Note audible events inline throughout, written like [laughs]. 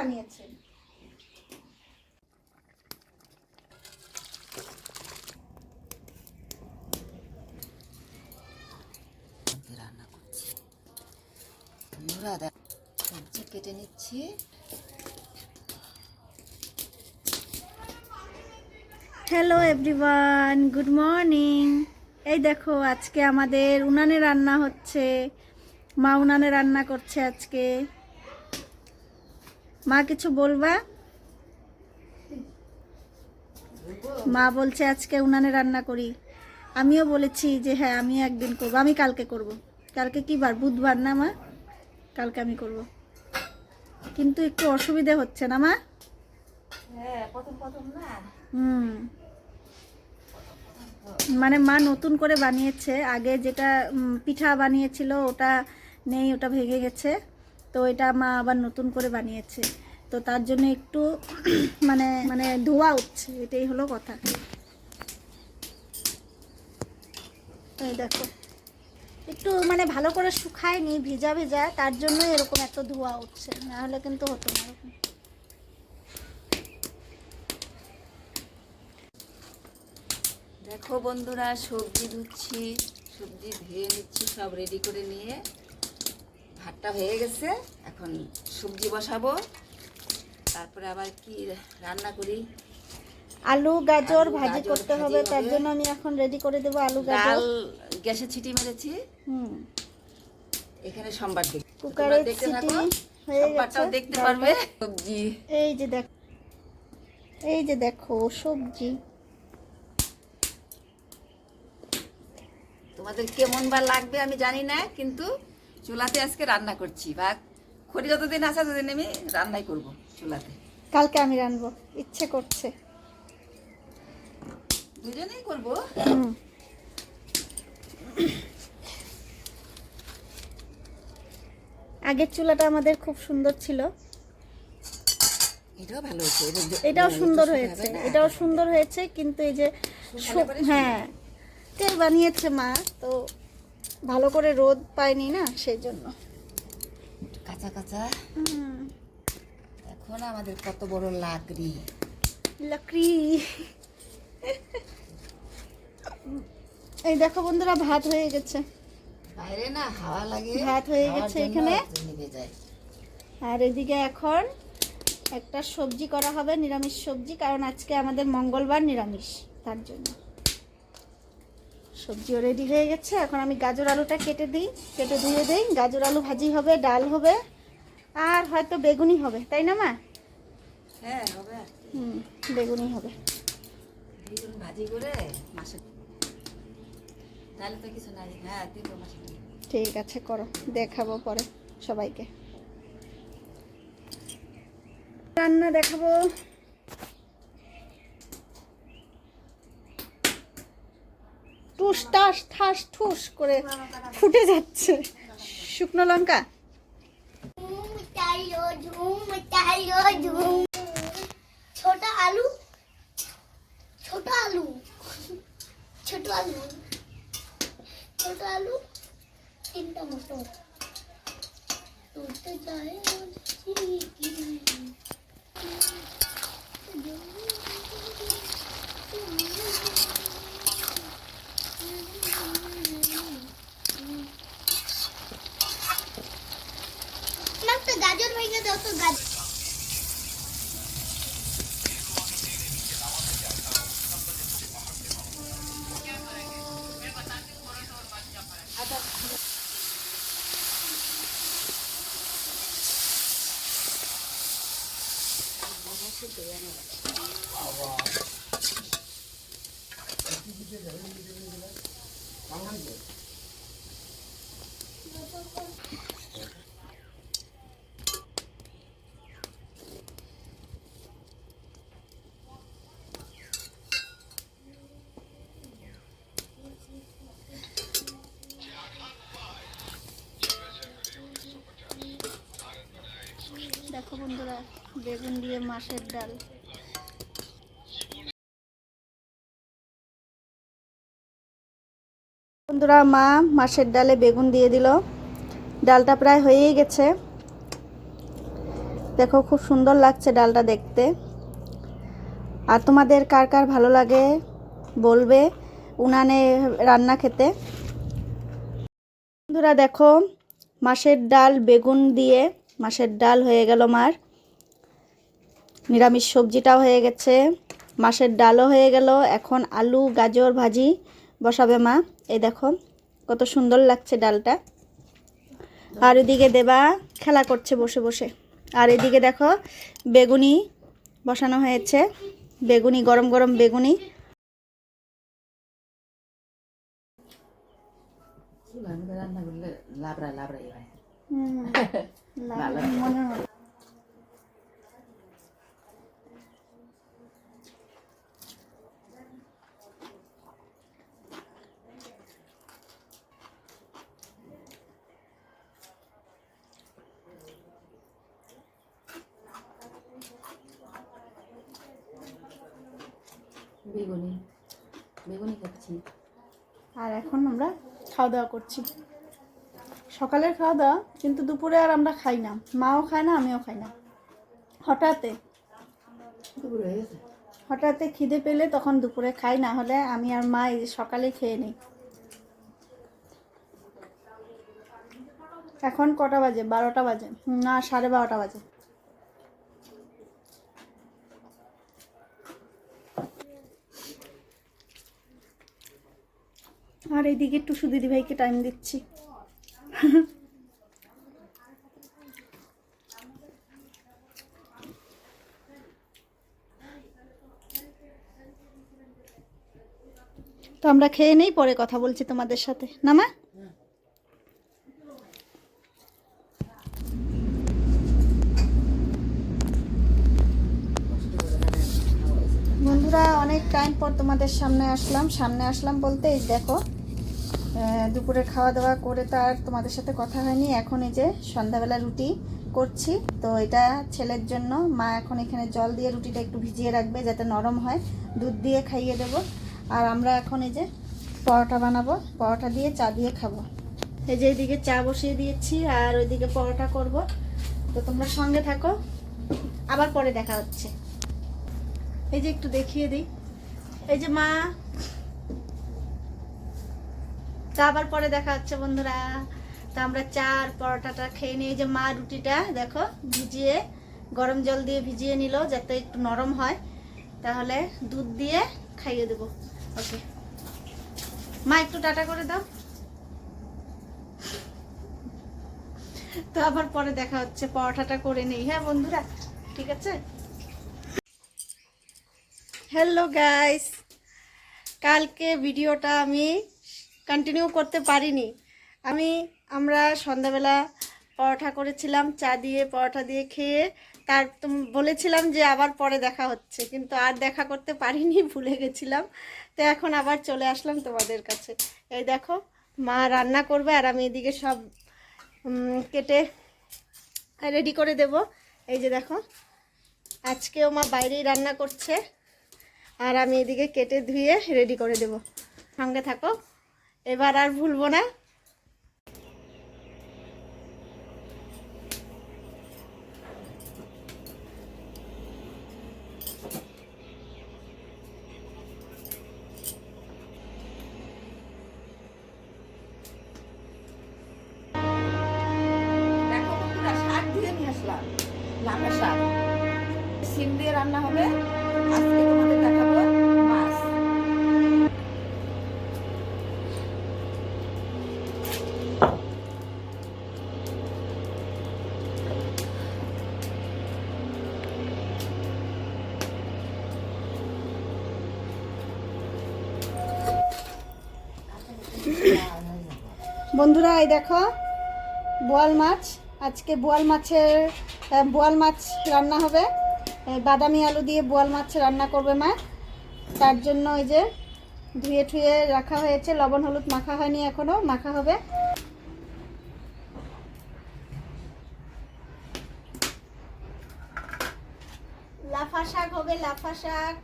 বানিয়েছে রান্না করছি। বন্ধুরা দেখ সবজি কেটে নিচ্ছি। হ্যালো এভরিওয়ান গুড মর্নিং এই দেখো আজকে আমাদের উনানে রান্না হচ্ছে। মা উনানে রান্না করছে আজকে। মা কিছু বলবা? মা বলছে আজকে উনানে রান্না করি। আমিও বলেছি যে হ্যাঁ আমি একদিন করব। আমি কালকে করব। কালকে কি বার? বুধবার না মা? কালকে আমি করব। কিন্তু একটু অসুবিধে হচ্ছে না মা? হ্যাঁ হুম। মানে মা নতুন করে বানিয়েছে। আগে যেটা পিঠা বানিয়েছিল ওটা নেই ওটা ভেঙে গেছে। তো এটা মা আবার নতুন করে বানিয়েছে। তো তার জন্য একটু [clears throat] মানে মানে ধোয়া উঠছে, এটাই হলো কথা। দেখো। একটু মানে ভালো করে শুকায়নি, ভিজা ভিজা, তার জন্য এরকম এত ধোয়া উঠছে, না হলে কিন্তু হতো না দেখো বন্ধুরা, সবজি ধুচ্ছি, সবজি ধুয়ে নিচ্ছি, সব রেডি করে নিয়ে। ভাতটা হয়ে গেছে এখন সবজি বসাবো। তারপরে আবার কি রান্না করি? আলু গাজর ভাজি করতে হবে তার জন্য আমি এখন রেডি করে দেবো আলু গাজর। গ্যাসে ছিটি মেরেছি। হুম। এখানে সোমবার কুকারে থাকো হয়ে গেছে দেখতে পারবে সবজি। এই যে দেখ এই যে দেখো সবজি। তোমাদের কেমন বা লাগবে আমি জানি না কিন্তু চুলাতে আজকে রান্না করছি বা খড়ি যতদিন আসা ততদিন আমি রান্নাই করব চুলাতে। কালকে আমি রানবো ইচ্ছে করছে। দুজনেই করব? আগের চুলাটা আমাদের খুব সুন্দর ছিল। এটাও ভালো হয়েছে এটাও সুন্দর হয়েছে এটাও সুন্দর হয়েছে কিন্তু এই যে হ্যাঁ তেল বানিয়েছে মা তো ভালো করে রোদ পায়নি না সেই জন্য কাঁচা। কাঁচা এখন আমাদের কত বড় লাকড়ি। লাকড়ি। এই দেখো বন্ধুরা ভাত হয়ে গেছে। বাইরে না হাওয়া লাগে। ভাত হয়ে গেছে এখানে। আর এদিকে এখন একটা সবজি করা হবে নিরামিষ সবজি কারণ আজকে আমাদের মঙ্গলবার নিরামিষ তার জন্য। সবজিও রেডি হয়ে গেছে। এখন আমি গাজর আলুটা কেটে দিই কেটে ধুয়ে দিই। গাজর আলু ভাজি হবে ডাল হবে আর হয়তো বেগুনি হবে। তাই না মা? হ্যাঁ হবে। হুম বেগুনি হবে। বেগুন ভাজি করে মাসে তাহলে তো কিছু নাই। হ্যাঁ তুই তো মাসে ঠিক আছে করো। দেখাবো পরে সবাইকে। রান্না দেখাবো। ঠুস ঠাস ঠাস ঠুস করে ফুটে যাচ্ছে। শুকনো লঙ্কা? ছোট আলু? ছোট আলু? ছোট আলু? ছোট আলু? তিনটা মতো। তুলতে যায় Thank you. ভেঙে দাও তো গাজর দেখো বন্ধুরা বেগুন দিয়ে মাছের ডাল। বন্ধুরা, মা মাছের ডালে বেগুন দিয়ে দিল। ডালটা প্রায় হয়েই গেছে। দেখো, খুব সুন্দর লাগছে ডালটা দেখতে। আর তোমাদের কার কার ভালো লাগে বলবে উনানে রান্না খেতে। বন্ধুরা, দেখো, মাছের ডাল, বেগুন দিয়ে মাছের ডাল হয়ে গেল মার। নিরামিষ সবজিটাও হয়ে গেছে। মাছের ডালও হয়ে গেল। এখন আলু গাজর ভাজি বসাবে মা। এই দেখো কত সুন্দর লাগছে ডালটা। আর এদিকে দেবা খেলা করছে বসে বসে। আর এদিকে দেখো বেগুনি বসানো হয়েছে। বেগুনি গরম গরম বেগুনি। রান্না করলে লাবড়া লাবড়াই হয়। হয় বেগুনি খাচ্ছি। আর এখন আমরা খাওয়া দাওয়া করছি। সকালের খাওয়া দাওয়া কিন্তু দুপুরে আর আমরা খাই না। মাও খায় না আমিও খাই না। গেছে? হঠাৎ খিদে পেলে তখন দুপুরে খাই না হলে আমি আর মা এই সকালে খেয়ে নিই। এখন কটা বাজে? বারোটা বাজে। না সাড়ে বারোটা বাজে। আর এইদিকে একটু সুদিদি ভাইকে টাইম দিচ্ছি। তো আমরা খেয়ে নেই, পরে কথা বলছি তোমাদের সাথে। না মা? বন্ধুরা, অনেক টাইম পর তোমাদের সামনে আসলাম। সামনে আসলাম বলতে, এই দেখো দুপুরে খাওয়া দাওয়া করে তো আর তোমাদের সাথে কথা হয়নি। এখন এই যে সন্ধ্যাবেলা রুটি করছি। তো এটা ছেলের জন্য। মা এখন এখানে জল দিয়ে রুটিটা একটু ভিজিয়ে রাখবে যাতে নরম হয়। দুধ দিয়ে খাইয়ে দেবো। আর আমরা এখন এই যে পরোটা বানাবো। পরোটা দিয়ে চা দিয়ে খাব। এই যে এইদিকে চা বসিয়ে দিয়েছি আর ওইদিকে পরোটা করব। তো তোমরা সঙ্গে থাকো। আবার পরে দেখা হচ্ছে। এই যে একটু দেখিয়ে দিই। এই যে মা তা আবার পরে দেখা হচ্ছে বন্ধুরা। তো আমরা চা আর পরোটাটা খেয়ে নিই যে মা রুটিটা, দেখো, ভিজিয়ে, গরম জল দিয়ে ভিজিয়ে নিল যাতে একটু নরম হয়। তাহলে দুধ দিয়ে খাইয়ে দেবো। ওকে। মা, একটু টাটা করে দাও। তো আবার পরে দেখা হচ্ছে, পরোটাটা করে নেই। হ্যাঁ বন্ধুরা, ঠিক আছে? হ্যালো গাইস কালকে ভিডিওটা আমি কন্টিনিউ করতে পারিনি। আমি, আমরা সন্ধ্যাবেলা পরোটা করেছিলাম, চা দিয়ে পরোটা দিয়ে খেয়ে, তার বলেছিলাম যে আবার পরে দেখা হচ্ছে, কিন্তু আর দেখা করতে পারিনি, [laughs] ভুলে গেছিলাম। তো এখন আবার চলে আসলাম তোমাদের কাছে। এই দেখো, মা রান্না করবে আর আমি এদিকে সব কেটে রেডি করে দেব। এই যে দেখো, আজকেও মা বাইরেই রান্না করছে, আর আমি এদিকে কেটে ধুয়ে রেডি করে দেব। সঙ্গে থাকো। এবার আর ভুলবো না। লাফা শাক। সিম দিয়ে রান্না হবে। আজকে তোমাদের দেখাবো বন্ধুরা, এই দেখো, বোয়াল মাছ। আজকে বোয়াল মাছের বোয়াল মাছ রান্না হবে। বাদামি আলু দিয়ে বোয়াল মাছ রান্না করবে মা। তার জন্য ওই যে ধুয়ে ঠুয়ে রাখা হয়েছে। লবণ, হলুদ মাখা হয়নি এখনও, মাখা হবে। লাফা শাক হবে, লাফা শাক।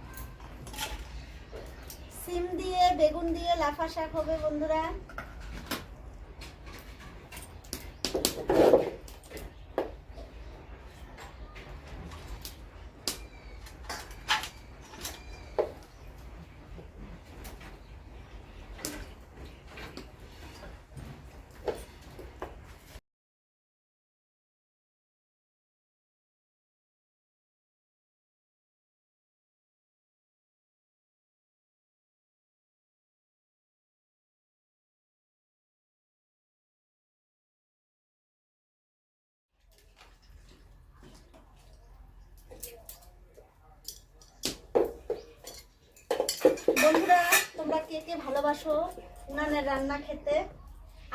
সিম দিয়ে বেগুন দিয়ে লাফা শাক হবে বন্ধুরা। বন্ধুরা তোমরা কে কে ভালোবাসো উনানের রান্না খেতে?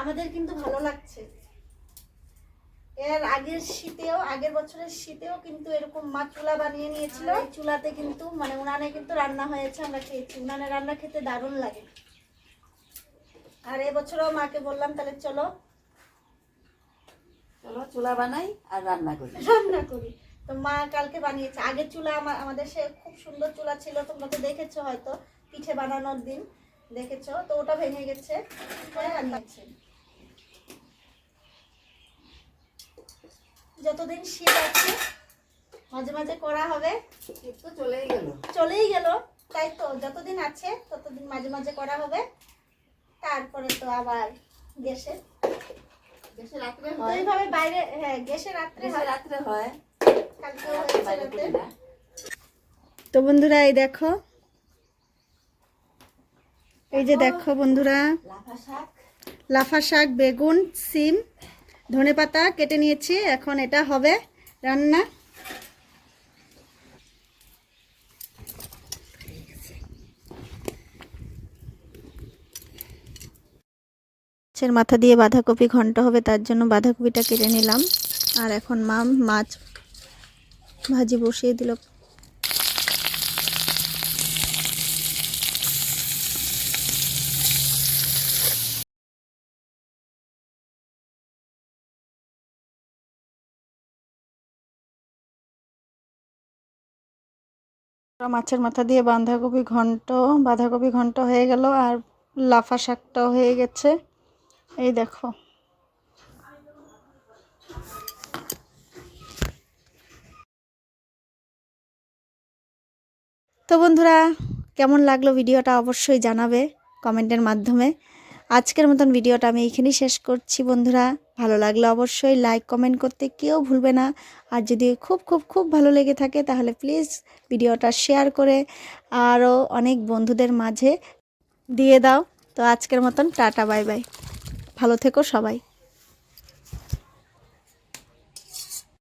আমাদের কিন্তু ভালো লাগছে। এর আগের শীতেও আগের বছরের শীতেও কিন্তু এরকম মা চুলা বানিয়ে নিয়েছিল। চুলাতে কিন্তু মানে উনানে কিন্তু রান্না হয়েছে আমরা খেয়েছি। উনানে রান্না খেতে দারুণ লাগে। আর এবছরও মাকে বললাম তাহলে চলো। চলো চুলা বানাই আর রান্না করি। রান্না করি। তো মা কালকে বানিয়েছে। আগের চুলা আমাদের সে খুব সুন্দর চুলা ছিল তোমরা তো দেখেছ হয়তো। পিঠে বানানোর দিন দেখেছ? তো ওটা ভেঙে গেছে। হ্যাঁ যতদিন শীত আছে মাঝে মাঝে করা হবে। শীত তো চলেই গেল। চলেই গেল তাই তো যতদিন আছে ততদিন মাঝে মাঝে করা হবে। তারপরে তো আবার গ্যাসে। দেশে রাত্রে হয়। এইভাবে বাইরে হ্যাঁ গ্যাসে রাত্রে হয়। রাত্রে হয়। কালকেও হয়েছে তো বন্ধুরা এই দেখো এই যে দেখো বন্ধুরা। লাফা শাক, বেগুন, সিম, ধনে পাতা কেটে নিয়েছি, এখন এটা হবে রান্না। মাছের মাথা দিয়ে বাঁধাকপি ঘন্ট হবে, তার জন্য বাঁধাকপিটা কেটে নিলাম। আর এখন মা মাছ ভাজি বসিয়ে দিল। মাছের মাথা দিয়ে বাঁধাকপি ঘন্ট বাঁধাকপি ঘন্ট হয়ে গেল আর লাফা শাকটাও হয়ে গেছে। এই দেখো। তো বন্ধুরা, কেমন লাগল ভিডিওটা অবশ্যই জানাবে কমেন্টের মাধ্যমে। আজকের মতন ভিডিওটা আমি এইখানেই শেষ করছি, বন্ধুরা। ভালো লাগলে অবশ্যই লাইক কমেন্ট করতে কেউ ভুলবে না। আর যদি খুব খুব খুব ভালো লেগে থাকে, তাহলে প্লিজ ভিডিওটা শেয়ার করে আরও অনেক বন্ধুদের মাঝে দিয়ে দাও। তো আজকের মতন টাটা বাই বাই ভালো থেকো সবাই।